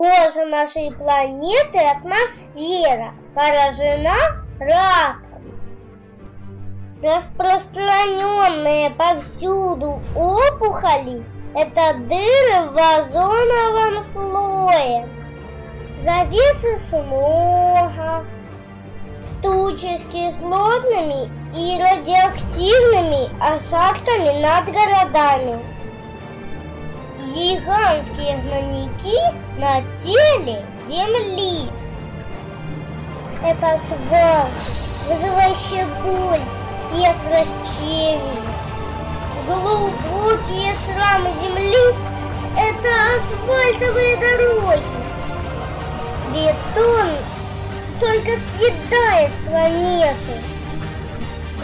Кожа нашей планеты, атмосфера, поражена раком. Распространенные повсюду опухоли – это дыры в озоновом слое, завесы смога, тучи с кислотными и радиоактивными осадками над городами гигантские гнойники на теле Земли. Это свалки, вызывающие боль и отвращение. Глубокие шрамы Земли – это асфальтовые дороги. Бетон только съедает планету.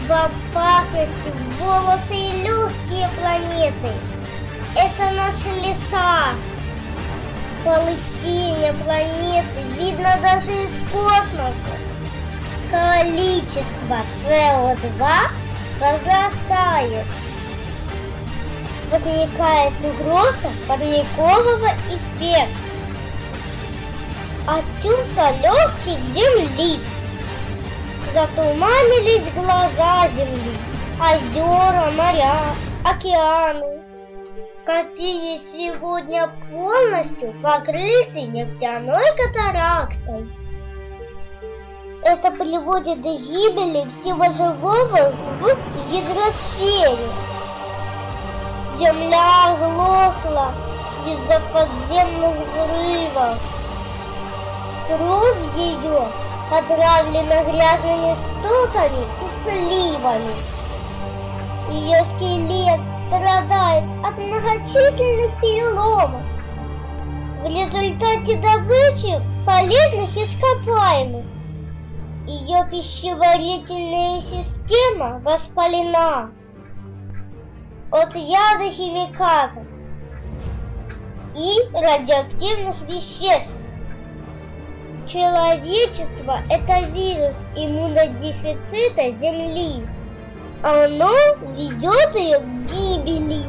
В опасности волосы и легкие планеты – это наши леса. Полысение планеты видно даже из космоса. Количество СО2 возрастает. Возникает угроза парникового эффекта. Отсюда легких Земли. Затуманились глаза Земли, озера, моря, океаны какие сегодня полностью покрыты нефтяной катарактой. Это приводит к гибели всего живого в гидросфере. Земля глохла из-за подземных взрывов. Кровь ее отравлена грязными стоками и сливами. Ее скелет страдает от многочисленных переломов. В результате добычи полезных ископаемых ее пищеварительная система воспалена от яда химикатов и радиоактивных веществ. Человечество – это вирус иммунодефицита Земли. Оно ведет ее к гибели.